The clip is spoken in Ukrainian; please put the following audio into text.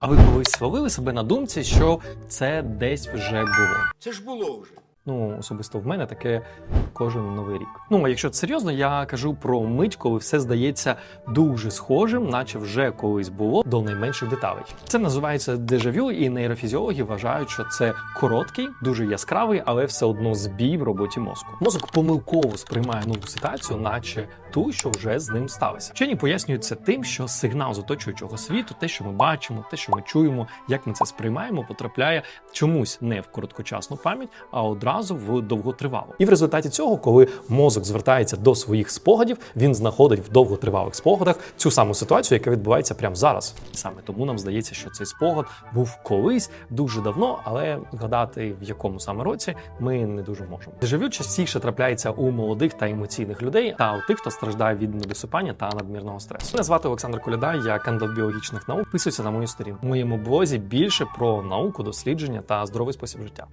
А ви колись словили себе на думці, що це десь вже було? Це ж було вже. Ну, особисто в мене таке кожен новий рік. Ну, а якщо серйозно, я кажу про мить, коли все здається дуже схожим, наче вже колись було до найменших деталей. Це називається дежавю, і нейрофізіологи вважають, що це короткий, дуже яскравий, але все одно збій в роботі мозку. Мозок помилково сприймає нову ситуацію, наче ту, що вже з ним сталося. Вчені пояснюють це тим, що сигнал з оточуючого світу, те, що ми бачимо, те, що ми чуємо, як ми це сприймаємо, потрапляє чомусь не в короткочасну пам'ять, а одразу в довготривалу. І в результаті цього, коли мозок звертається до своїх спогадів, він знаходить в довготривалих спогадах цю саму ситуацію, яка відбувається прямо зараз. Саме тому нам здається, що цей спогад був колись дуже давно, але згадати в якому саме році ми не дуже можемо. Дежавю частіше трапляється у молодих та емоційних людей та у тих, хто страждає від недосипання та надмірного стресу. Мене звати Олександр Коляда, я кандидат біологічних наук. Писуйся на мою сторінку. Моєму блозі більше про науку, дослідження та здоровий спосіб життя.